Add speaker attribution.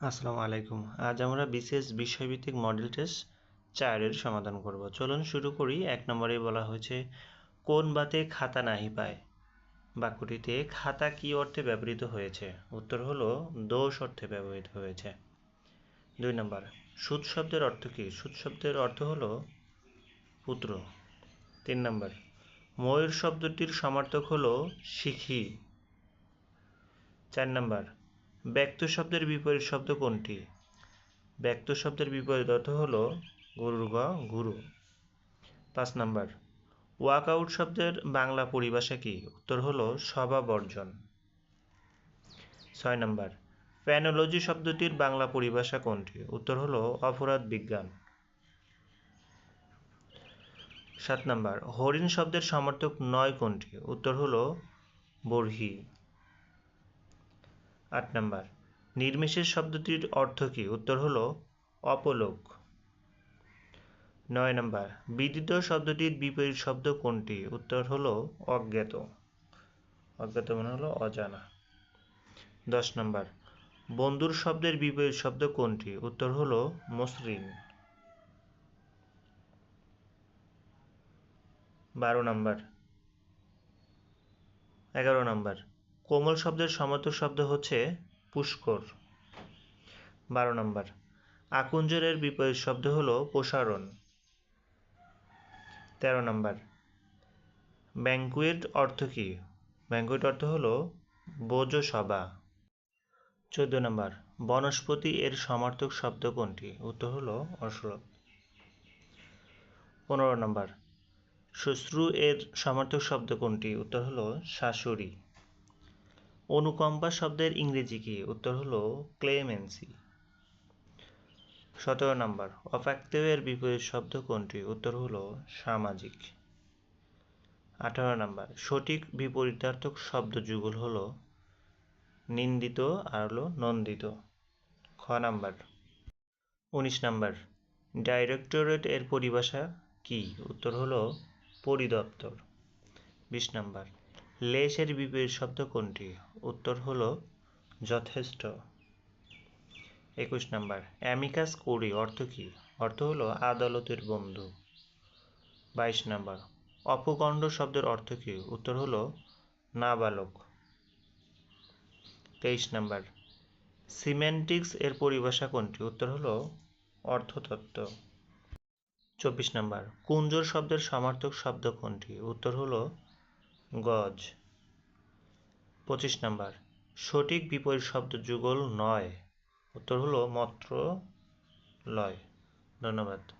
Speaker 1: আসসালামু আলাইকুম। আজ আমরা বিশেষ বিষয়ভিত্তিক মডেল টেস্ট চারের সমাধান করব। চলুন শুরু করি। এক নম্বরে বলা হয়েছে, কোন বাতে খাতা নাহি পায়? বাক্যটিতে, খাতা কি অর্থে ব্যবহৃত হয়েছে? উত্তর হলো, দোষ অর্থে ব্যবহৃত হয়েছে। দুই নম্বর, সুদ শব্দের অর্থ কী? সুদ শব্দের অর্থ হলো, পুত্র। তিন নম্বর, ময়ূর শব্দটির সমার্থক হলো শিখি। চার নম্বর ব্যক্ত শব্দের বিপরীত শব্দ কোনটি? ব্যক্ত শব্দের বিপরীত অর্থ হল গরুর গ, গুরু। পাঁচ নাম্বার। ওয়াকআউট শব্দের বাংলা পরিভাষা কি? উত্তর হলো সভা বর্জন ছয় নাম্বার। প্যানোলজি শব্দটির বাংলা পরিভাষা কোনটি? উত্তর হলো অপরাধ বিজ্ঞান। সাত নাম্বার। হরিণ শব্দের সমর্থক নয় কোনটি? উত্তর হলো বর্হি। আট নাম্বার। নির্মিশেষ শব্দটির অর্থ কী? উত্তর হলো অপলোক। নয় নাম্বার। বিদিত শব্দটির বিপরীত শব্দ কোনটি? উত্তর হলো অজ্ঞাত। অজ্ঞাত মানে হলো অজানা। দশ নাম্বার। বন্ধুর শব্দের বিপরীত শব্দ কোনটি? উত্তর হলো মসৃণ। বারো নাম্বার। এগারো নাম্বার। কোমল শব্দের সমর্থক শব্দ হচ্ছে পুষ্কর। বারো নম্বর। আকুঞ্জরের বিপরীত শব্দ হলো প্রসারণ। তেরো নম্বর। ব্যাঙ্কুয়েট অর্থ কী? ব্যাঙ্কুয়েট অর্থ হলো বোজ সভা চোদ্দ নম্বর। বনস্পতি এর সমার্থক শব্দ কোনটি? উত্তর হলো অশ্রব পনেরো নম্বর। শ্বশ্রু এর সমার্থক শব্দ কোনটি? উত্তর হলো শাশুড়ি। অনুকম্পা শব্দের ইংরেজি কি? উত্তর হলো ক্লেমেন্সি। সতেরো নম্বর, অফ্যাক্টিভের বিপরীত শব্দ কোনটি? উত্তর হলো সামাজিক। আঠারো নম্বর, সঠিক বিপরীতার্থক শব্দ যুগল হলো নিন্দিত আর হলো নন্দিত। খ নাম্বার, উনিশ নাম্বার, ডাইরেক্টরেট এর পরিভাষা কি? উত্তর হলো পরিদপ্তর। বিশ নাম্বার লেসের বিপরীত শব্দ কোনটি? উত্তর হল যথেষ্ট। একুশ নাম্বার, অ্যামিকাস কোরি অর্থ কী? অর্থ হলো আদালতের বন্ধু। বাইশ নাম্বার, অপকণ্ড শব্দের অর্থ কী? উত্তর হলো নাবালক। তেইশ নাম্বার, সিমেন্টিক্স এর পরিভাষা কোনটি? উত্তর হলো অর্থতত্ত্ব। চব্বিশ নাম্বার, কুঞ্জর শব্দের সমার্থক শব্দ কোনটি? উত্তর হলো গজ। পঁচিশ নাম্বার। সঠিক বিপরীত শব্দ যুগল নয়। উত্তর হলো মত্র লয়। ধন্যবাদ।